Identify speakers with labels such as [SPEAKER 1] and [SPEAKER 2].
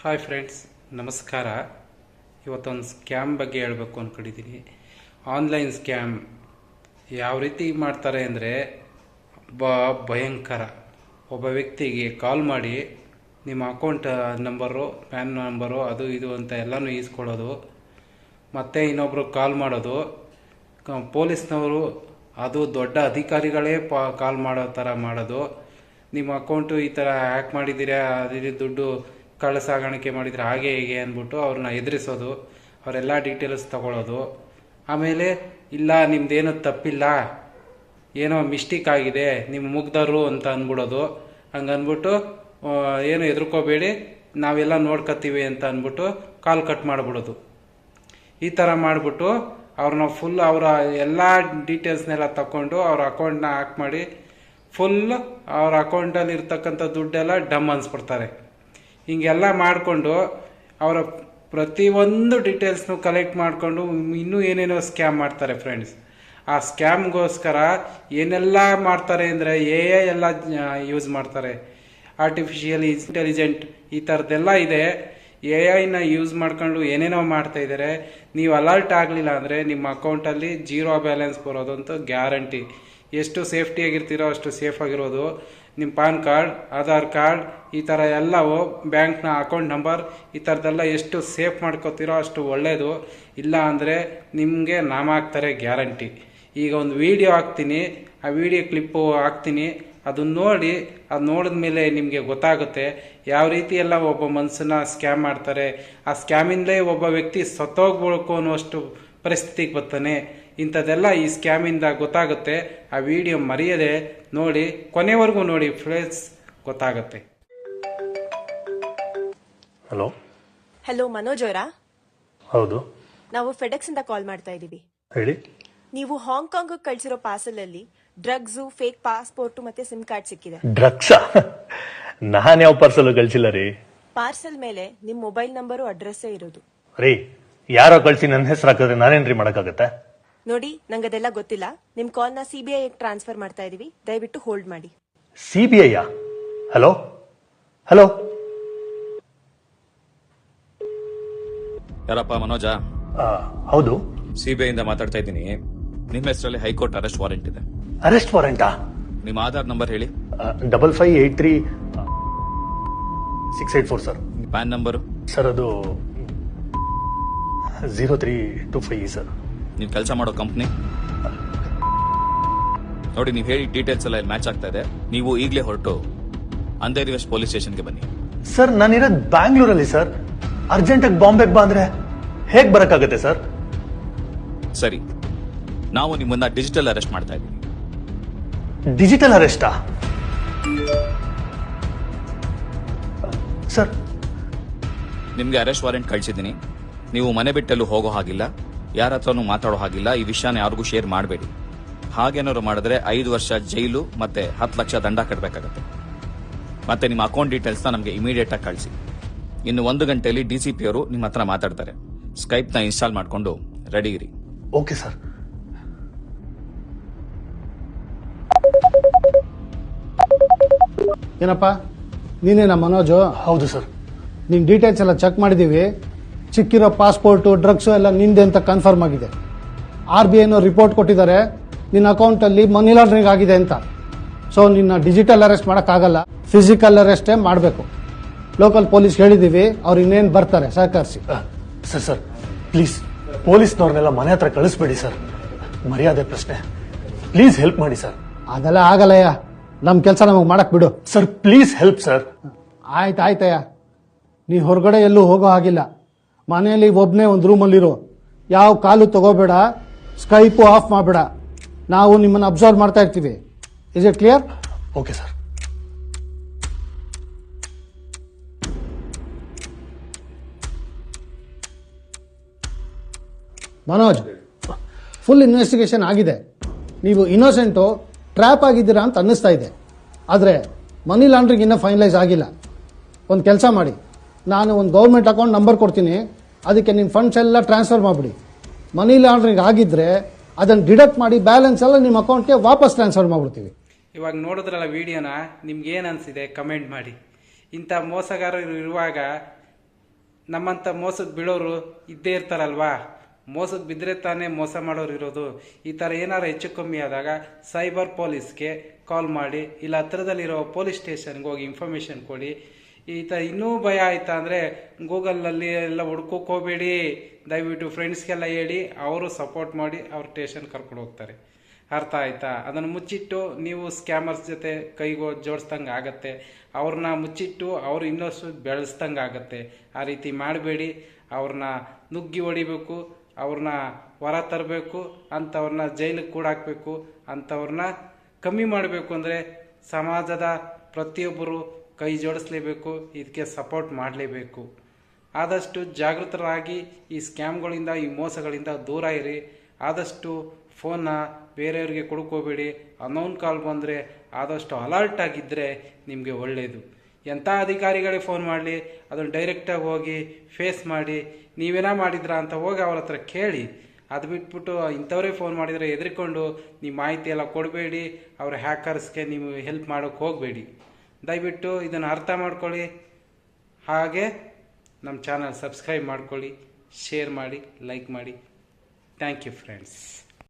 [SPEAKER 1] Hi friends ನಮಸ್ಕಾರ. ಇವತ್ತೊಂದು scam ಬಗ್ಗೆ ಹೇಳಬೇಕು ಅಂದ್ಕೊಂಡಿದ್ದೀನಿ ಆನ್ಲೈನ್ ಸ್ಕ್ಯಾಮ್ ಯಾವ ರೀತಿ ಮಾಡ್ತಾರೆ ಅಂದರೆ ಬ, ಭಯಂಕರ. ಒಬ್ಬ ವ್ಯಕ್ತಿಗೆ ಕಾಲ್ ಮಾಡಿ, ನಿಮ್ಮ ಅಕೌಂಟ್ ನಂಬರು ಪ್ಯಾನ್ ನಂಬರು ಅದು ಇದು ಅಂತ ಎಲ್ಲನೂ ಈಸ್ಕೊಳ್ಳೋದು. ಮತ್ತು ಇನ್ನೊಬ್ರು ಕಾಲ್ ಮಾಡೋದು. ಪೊಲೀಸ್ನವರು ಅದು ದೊಡ್ಡ ಅಧಿಕಾರಿಗಳೇ ಪ ಕಾಲ್ ಮಾಡೋ ಥರ ಮಾಡೋದು. ನಿಮ್ಮ ಅಕೌಂಟು ಈ ಥರ ಹ್ಯಾಕ್ ಮಾಡಿದ್ದೀರಾ ಅದೇ ದುಡ್ಡು ಕಳ್ಳ ಸಾಗಾಣಿಕೆ ಮಾಡಿದರೆ ಹಾಗೆ ಹೀಗೆ ಅಂದ್ಬಿಟ್ಟು ಅವ್ರನ್ನ ಎದುರಿಸೋದು, ಅವರೆಲ್ಲ ಡೀಟೇಲ್ಸ್ ತಗೊಳ್ಳೋದು ಆಮೇಲೆ, ಇಲ್ಲ, ನಿಮ್ದೇನು ತಪ್ಪಿಲ್ಲ, ಏನೋ ಮಿಸ್ಟೇಕ್ ಆಗಿದೆ, ನಿಮ್ಮ ಮುಗ್ದರು ಅಂತ ಅಂದ್ಬಿಡೋದು. ಹಂಗೆ ಅಂದ್ಬಿಟ್ಟು ಏನು ಎದುರ್ಕೋಬೇಡಿ, ನಾವೆಲ್ಲ ನೋಡ್ಕೊತೀವಿ ಅಂತ ಅಂದ್ಬಿಟ್ಟು ಕಾಲ್ ಕಟ್ ಮಾಡಿಬಿಡೋದು. ಈ ಥರ ಮಾಡಿಬಿಟ್ಟು ಅವ್ರನ್ನ ಫುಲ್ ಅವರ ಎಲ್ಲ ಡೀಟೇಲ್ಸ್ನೆಲ್ಲ ತಗೊಂಡು ಅವ್ರ ಅಕೌಂಟ್ನ ಹಾಕ್ ಮಾಡಿ ಫುಲ್ ಅವ್ರ ಅಕೌಂಟಲ್ಲಿ ಇರ್ತಕ್ಕಂಥ ದುಡ್ಡೆಲ್ಲ ಡಮ್ ಅನ್ಸ್ಬಿಡ್ತಾರೆ. ಹಿಂಗೆಲ್ಲ ಮಾಡಿಕೊಂಡು ಅವರ ಪ್ರತಿಯೊಂದು ಡೀಟೇಲ್ಸ್ನು ಕಲೆಕ್ಟ್ ಮಾಡಿಕೊಂಡು ಇನ್ನೂ ಏನೇನೋ ಸ್ಕ್ಯಾಮ್ ಮಾಡ್ತಾರೆ ಫ್ರೆಂಡ್ಸ್ ಆ ಸ್ಕ್ಯಾಮ್ಗೋಸ್ಕರ ಏನೆಲ್ಲ ಮಾಡ್ತಾರೆ ಅಂದರೆ ಎ ಐ ಎಲ್ಲ ಯೂಸ್ ಮಾಡ್ತಾರೆ. ಆರ್ಟಿಫಿಷಿಯಲ್ ಇಂಟೆಲಿಜೆಂಟ್ ಈ ಥರದ್ದೆಲ್ಲ ಇದೆ. ಎ ಐನ ಯೂಸ್ ಮಾಡ್ಕೊಂಡು ಏನೇನೋ ಮಾಡ್ತಾ ಇದ್ದಾರೆ ನೀವು ಅಲರ್ಟ್ ಆಗಲಿಲ್ಲ ಅಂದರೆ ನಿಮ್ಮ ಅಕೌಂಟಲ್ಲಿ ಜೀರೋ ಬ್ಯಾಲೆನ್ಸ್ ಬರೋದಂತೂ ಗ್ಯಾರಂಟಿ ಎಷ್ಟು ಸೇಫ್ಟಿಯಾಗಿರ್ತೀರೋ ಅಷ್ಟು ಸೇಫ್ ಆಗಿರೋದು. ನಿಮ್ಮ ಪಾನ್ ಕಾರ್ಡ್, ಆಧಾರ್ ಕಾರ್ಡ್, ಈ ಥರ ಎಲ್ಲವೂ ಬ್ಯಾಂಕ್ನ ಅಕೌಂಟ್ ನಂಬರ್, ಈ ಥರದ್ದೆಲ್ಲ ಎಷ್ಟು ಸೇಫ್ ಮಾಡ್ಕೋತೀರೋ ಅಷ್ಟು ಒಳ್ಳೆಯದು ಇಲ್ಲ ಅಂದರೆ ನಿಮಗೆ ನಾಮ ಹಾಕ್ತಾರೆ ಗ್ಯಾರಂಟಿ. ಈಗ ಒಂದು ವಿಡಿಯೋ ಹಾಕ್ತೀನಿ, ಆ ವಿಡಿಯೋ ಕ್ಲಿಪ್ಪು ಹಾಕ್ತೀನಿ. ಅದನ್ನ ನೋಡಿ, ಅದು ನೋಡಿದ ಮೇಲೆ ನಿಮಗೆ ಗೊತ್ತಾಗುತ್ತೆ ಯಾವ ರೀತಿ ಎಲ್ಲ ಒಬ್ಬ ಮನಸ್ಸನ್ನ ಸ್ಕ್ಯಾಮ್ ಮಾಡ್ತಾರೆ. ಆ ಸ್ಕ್ಯಾಮಿಂದಲೇ ಒಬ್ಬ ವ್ಯಕ್ತಿ ಸತ್ತೋಗ್ಬೇಕು ಅನ್ನುವಷ್ಟು ಪರಿಸ್ಥಿತಿಗೆ ಬರ್ತಾನೆ. ಇಂಥದ್ದೆಲ್ಲ ಈ ಸ್ಕ್ಯಾಮಿಂದ ಗೊತ್ತಾಗುತ್ತೆ. ಆ ವಿಡಿಯೋ ಮರೆಯದೆ ನೋಡಿ ಕೊನೆವರೆಗೂ ನೋಡಿ ಫ್ರೆಂಡ್ಸ್ ಗೊತ್ತಾಗುತ್ತೆ.
[SPEAKER 2] ಹಲೋ
[SPEAKER 3] ಹಲೋ ಮನೋಜ್ ಅವರಾ?
[SPEAKER 2] ಹೌದು.
[SPEAKER 3] ನಾವು ಫೆಡೆಕ್ಸ್ ಇಂದ ಕಾಲ್ ಮಾಡ್ತಾ ಇದ್ದೀವಿ.
[SPEAKER 2] ಹೇಳಿ.
[SPEAKER 3] ನೀವು ಹಾಂಗ್ಕಾಂಗ್ ಕಳ್ಸಿರೋ ಪಾರ್ಸಲ್ ಅಲ್ಲಿ ಡ್ರಗ್ಸ್ ಫೇಕ್ ಪಾಸ್ಪೋರ್ಟ್ ಮತ್ತೆ ಸಿಮ್ ಕಾರ್ಡ್ ಸಿಕ್ಕಿದೆ.
[SPEAKER 2] ಡ್ರಗ್ಸ್ ನಾನ್ ಯಾವ ಪಾರ್ಸಲ್ ಕಳ್ಸಿಲ್ಲ ರೀ?
[SPEAKER 3] ಪಾರ್ಸಲ್ ಮೇಲೆ ನಿಮ್ ಮೊಬೈಲ್ ನಂಬರು ಅಡ್ರೆಸ್ಸೇ ಇರೋದು.
[SPEAKER 2] ರೀ ಯಾರೋ ಕಳ್ಸಿ ನನ್ನ ಹೆಸರು ಹಾಕಿದ್ರೆ ನಾನೇನ್ರಿ ಮಾಡಕ್ಕಾಗತ್ತೆ?
[SPEAKER 3] ನೋಡಿ ನಂಗದೆಲ್ಲ ಗೊತ್ತಿಲ್ಲ. ನಿಮ್ ಕಾಲ್ನ ಸಿಬಿಐ ಟ್ರಾನ್ಸ್ಫರ್ ಮಾಡ್ತಾ ಇದೀವಿ. ದಯವಿಟ್ಟು ಹೋಲ್ಡ್ ಮಾಡಿ.
[SPEAKER 2] C B I hello hello
[SPEAKER 4] ಯಾರಪ್ಪ ಮನೋಜ?
[SPEAKER 2] ಹೌದು.
[SPEAKER 4] ಸಿಬಿಐ ಇಂದ ಮಾತಾಡ್ತಾ ಇದ್ದೀನಿ. ನಿಮ್ಮ ಹೆಸರಲ್ಲಿ ಹೈಕೋರ್ಟ್ ಅರೆಸ್ಟ್ ವಾರೆಂಟ್ ಇದೆ.
[SPEAKER 2] ಅರೆಸ್ಟ್ ವಾರೆಂಟಾ
[SPEAKER 4] ನಿಮ್ಮ ಆಧಾರ್ ನಂಬರ್ ಹೇಳಿ.
[SPEAKER 2] Double five eight three six eight four sir
[SPEAKER 4] PAN number?
[SPEAKER 2] Sir ಅದು zero three two five sir
[SPEAKER 4] ನೀವು ಕೆಲಸ ಮಾಡೋ ಕಂಪ್ನಿ ನೋಡಿ ನೀವು ಹೇಳಿ ಡೀಟೇಲ್ಸ್ ಎಲ್ಲ ಮ್ಯಾಚ್ ಆಗ್ತಾ ಇದೆ. ನೀವು ಈಗಲೇ ಹೊರಟು ಅಂಧೇರಿ ವೆಸ್ಟ್ ಪೊಲೀಸ್ ಸ್ಟೇಷನ್ಗೆ ಬನ್ನಿ.
[SPEAKER 2] ಸರ್ ನಾನಿರೋದು ಬ್ಯಾಂಗ್ಳೂರಲ್ಲಿ ಸರ್. ಅರ್ಜೆಂಟಾಗಿ ಬಾಂಬೆಗೆ ಬಂದ್ರೆ ಹೇಗ್ ಹೇಗೆ ಬರಕ್ಕಾಗುತ್ತೆ ಸರ್?
[SPEAKER 4] ಸರಿ. ನಾವು ನಿಮ್ಮನ್ನ ಡಿಜಿಟಲ್ ಅರೆಸ್ಟ್ ಮಾಡ್ತಾ ಇದ್ದೀವಿ.
[SPEAKER 2] ಡಿಜಿಟಲ್ ಅರೆಸ್ಟಾ ಸರ್.
[SPEAKER 4] ನಿಮಗೆ ಅರೆಸ್ಟ್ ವಾರೆಂಟ್ ಕಳಿಸಿದ್ದೀನಿ. ನೀವು ಮನೆ ಬಿಟ್ಟಲ್ಲೂ ಹೋಗೋ ಹಾಗಿಲ್ಲ. ಯಾರ ಹತ್ರನೂ ಮಾತಾಡೋ ಹಾಗಿಲ್ಲ ಈ ವಿಷಯನ ಯಾರಿಗೂ ಶೇರ್ ಮಾಡಬೇಡಿ. ಹಾಗೇನಾದ್ರು ಮಾಡಿದ್ರೆ ಐದು ವರ್ಷ ಜೈಲು ಮತ್ತೆ ಹತ್ತು ಲಕ್ಷ ದಂಡ ಕಟ್ಟಬೇಕಾಗತ್ತೆ ಮತ್ತೆ ನಿಮ್ಮ ಅಕೌಂಟ್ ಡೀಟೇಲ್ಸ್ನ ನಮಗೆ ಇಮಿಡಿಯೇಟ್ ಆಗಿ ಕಳಿಸಿ. ಇನ್ನು ಒಂದು ಗಂಟೆಯಲ್ಲಿ ಡಿ ಸಿ ಪಿ ಅವರು ನಿಮ್ಮ ಹತ್ರ ಮಾತಾಡ್ತಾರೆ. ಸ್ಕೈಪ್ನ ಇನ್ಸ್ಟಾಲ್ ಮಾಡಿಕೊಂಡು ರೆಡಿ ಇರಿ.
[SPEAKER 2] ಓಕೆ ಸರ್
[SPEAKER 5] ಏನಪ್ಪ? ನೀನೇನಾ ಮನೋಜು?
[SPEAKER 2] ಹೌದು ಸರ್
[SPEAKER 5] ನಿನ್ನ ಡೀಟೇಲ್ಸ್ ಎಲ್ಲ ಚೆಕ್ ಮಾಡಿದ್ದೀವಿ ಸಿಕ್ಕಿರೋ ಪಾಸ್ಪೋರ್ಟು ಡ್ರಗ್ಸು ಎಲ್ಲ ನಿಂದೆ ಅಂತ ಕನ್ಫರ್ಮ್ ಆಗಿದೆ. ಆರ್ ಬಿ ಐನೋ ರಿಪೋರ್ಟ್ ಕೊಟ್ಟಿದ್ದಾರೆ. ನಿನ್ನ ಅಕೌಂಟಲ್ಲಿ ಮನಿ ಲಾಂಡ್ರಿಂಗ್ ಆಗಿದೆ ಅಂತ. ಸೊ ನಿನ್ನ ಡಿಜಿಟಲ್ ಅರೆಸ್ಟ್ ಮಾಡೋಕ್ಕಾಗಲ್ಲ. ಫಿಸಿಕಲ್ ಅರೆಸ್ಟೇ ಮಾಡಬೇಕು. ಲೋಕಲ್ ಪೊಲೀಸ್ ಹೇಳಿದ್ದೀವಿ ಅವ್ರು ಇನ್ನೇನು ಬರ್ತಾರೆ ಸಹಕರಿಸಿ.
[SPEAKER 2] ಸರ್ ಸರ್ ಪ್ಲೀಸ್ ಪೊಲೀಸ್ನವ್ರನ್ನೆಲ್ಲ ಮನೆ ಹತ್ರ ಕಳಿಸ್ಬೇಡಿ ಸರ್. ಮರ್ಯಾದೆ ಪ್ರಶ್ನೆ. ಪ್ಲೀಸ್ ಹೆಲ್ಪ್ ಮಾಡಿ ಸರ್.
[SPEAKER 5] ಅದೆಲ್ಲ ಆಗಲ್ಲಯ್ಯ ನಮ್ಮ ಕೆಲಸ ನಮಗೆ ಮಾಡಕ್ ಬಿಡು.
[SPEAKER 2] Sir please help sir.
[SPEAKER 5] ಆಯ್ತು ಆಯ್ತಯ್ಯ. ನೀ ಹೊರಗಡೆ ಎಲ್ಲೂ ಹೋಗೋ ಹಾಗಿಲ್ಲ. ಮನೆಯಲ್ಲಿ ಒಬ್ಬನೇ ಒಂದು ರೂಮಲ್ಲಿರು ಯಾವ ಕಾಲು ತಗೋಬೇಡ ಸ್ಕೈಪು ಆಫ್ ಮಾಡಬೇಡ. ನಾವು ನಿಮ್ಮನ್ನು ಅಬ್ಸರ್ವ್ ಮಾಡ್ತಾ ಇರ್ತೀವಿ. Is it clear
[SPEAKER 2] okay sir
[SPEAKER 5] Manoj full investigation ಆಗಿದೆ. ನೀವು ಇನ್ನೋಸೆಂಟು ಟ್ರ್ಯಾಪ್ ಆಗಿದ್ದೀರಾ ಅಂತ ಅನ್ನಿಸ್ತಾ ಇದೆ. ಆದರೆ ಮನಿ ಲಾಂಡ್ರಿಂಗ್ ಇನ್ನೂ ಫೈನಲೈಸ್ ಆಗಿಲ್ಲ. ಒಂದು ಕೆಲಸ ಮಾಡಿ. ನಾನು ಒಂದು ಗೌರ್ಮೆಂಟ್ ಅಕೌಂಟ್ ನಂಬರ್ ಕೊಡ್ತೀನಿ. ಅದಕ್ಕೆ ನಿಮ್ಮ ಫಂಡ್ಸ್ ಎಲ್ಲ ಟ್ರಾನ್ಸ್ಫರ್ ಮಾಡಿಬಿಡಿ. ಮನಿ ಲಾಂಡ್ರಿಂಗ್ ಆಗಿದ್ದರೆ ಅದನ್ನು ಡಿಡಕ್ಟ್ ಮಾಡಿ ಬ್ಯಾಲೆನ್ಸ್ ಎಲ್ಲ ನಿಮ್ಮ ಅಕೌಂಟ್ಗೆ ವಾಪಸ್ ಟ್ರಾನ್ಸ್ಫರ್ ಮಾಡಿಬಿಡ್ತೀವಿ.
[SPEAKER 1] ಇವಾಗ ನೋಡಿದ್ರಲ್ಲ ವಿಡಿಯೋನ, ನಿಮ್ಗೆ ಏನು ಅನಿಸಿದೆ ಕಮೆಂಟ್ ಮಾಡಿ. ಇಂಥ ಮೋಸಗಾರರು ಇರುವಾಗ ನಮ್ಮಂಥ ಮೋಸಕ್ಕೆ ಬೀಳೋರು ಇದ್ದೇ ಇರ್ತಾರಲ್ವಾ? ಮೋಸಕ್ಕೆ ಬಿದ್ದರೆ ತಾನೇ ಮೋಸ ಮಾಡೋರು ಇರೋದು. ಈ ಥರ ಏನಾರು ಹೆಚ್ಚು ಕಮ್ಮಿ ಆದಾಗ ಸೈಬರ್ ಪೊಲೀಸ್ಗೆ ಕಾಲ್ ಮಾಡಿ, ಇಲ್ಲ ಹತ್ರದಲ್ಲಿರೋ ಪೊಲೀಸ್ ಸ್ಟೇಷನ್ಗೆ ಹೋಗಿ ಇನ್ಫಾರ್ಮೇಷನ್ ಕೊಡಿ. ಈ ಥರ ಇನ್ನೂ ಭಯ ಆಯ್ತಾ ಅಂದರೆ ಗೂಗಲಲ್ಲಿ ಎಲ್ಲ ಹುಡ್ಕೋಕ್ ಹೋಗಬೇಡಿ, ದಯವಿಟ್ಟು ಫ್ರೆಂಡ್ಸ್ಗೆಲ್ಲ ಹೇಳಿ, ಅವರು ಸಪೋರ್ಟ್ ಮಾಡಿ ಅವ್ರ ಟೇಷನ್ ಕರ್ಕೊಂಡು ಹೋಗ್ತಾರೆ. ಅರ್ಥ ಆಯ್ತಾ? ಅದನ್ನು ಮುಚ್ಚಿಟ್ಟು ನೀವು ಸ್ಕ್ಯಾಮರ್ಸ್ ಜೊತೆ ಕೈಗೋ ಜೋಡಿಸ್ದಂಗೆ ಆಗತ್ತೆ. ಅವ್ರನ್ನ ಮುಚ್ಚಿಟ್ಟು ಅವ್ರು ಇನ್ನಷ್ಟು ಬೆಳೆಸ್ದಂಗೆ ಆಗತ್ತೆ. ಆ ರೀತಿ ಮಾಡಬೇಡಿ, ಅವ್ರನ್ನ ನುಗ್ಗಿ ಹೊಡಿಬೇಕು, ಅವ್ರನ್ನ ಹೊರ ತರಬೇಕು, ಅಂಥವ್ರನ್ನ ಜೈಲಿಗೆ ಕೂಡ ಹಾಕಬೇಕು ಅಂಥವ್ರನ್ನ ಕಮ್ಮಿ ಮಾಡಬೇಕು ಅಂದರೆ ಸಮಾಜದ ಪ್ರತಿಯೊಬ್ಬರು ಕೈ ಜೋಡಿಸ್ಲೇಬೇಕು, ಇದಕ್ಕೆ ಸಪೋರ್ಟ್ ಮಾಡಲೇಬೇಕು. ಆದಷ್ಟು ಜಾಗೃತರಾಗಿ ಈ ಸ್ಕ್ಯಾಮ್ಗಳಿಂದ, ಈ ಮೋಸಗಳಿಂದ ದೂರ ಇರಿ. ಆದಷ್ಟು ಫೋನ್ನ ಬೇರೆಯವ್ರಿಗೆ ಕೊಡ್ಕೋಬೇಡಿ. ಅನೌನ್ ಕಾಲ್ ಬಂದರೆ ಆದಷ್ಟು ಅಲರ್ಟ್ ಆಗಿದ್ದರೆ ನಿಮಗೆ ಒಳ್ಳೆಯದು ಎಂಥ ಅಧಿಕಾರಿಗಳಿಗೆ ಫೋನ್ ಮಾಡಲಿ, ಅದನ್ನು ಡೈರೆಕ್ಟಾಗಿ ಹೋಗಿ ಫೇಸ್ ಮಾಡಿ, ನೀವೇನ ಮಾಡಿದ್ರಾ ಅಂತ ಹೋಗಿ ಅವ್ರ ಹತ್ರ ಕೇಳಿ. ಅದು ಬಿಟ್ಬಿಟ್ಟು ಇಂಥವರೇ ಫೋನ್ ಮಾಡಿದರೆ ಹೆದ್ರಿಕೊಂಡು ನಿಮ್ಮ ಮಾಹಿತಿ ಎಲ್ಲ ಕೊಡಬೇಡಿ, ಅವರ ಹ್ಯಾಕರ್ಸ್ಗೆ ನೀವು ಹೆಲ್ಪ್ ಮಾಡೋಕ್ಕೆ ಹೋಗಬೇಡಿ. ದಯವಿಟ್ಟು ಇದನ್ನು ಅರ್ಥ ಮಾಡ್ಕೊಳ್ಳಿ. ಹಾಗೆ ನಮ್ಮ ಚಾನಲ್ ಸಬ್ಸ್ಕ್ರೈಬ್ ಮಾಡ್ಕೊಳ್ಳಿ ಶೇರ್ ಮಾಡಿ ಲೈಕ್ ಮಾಡಿ. Thank you friends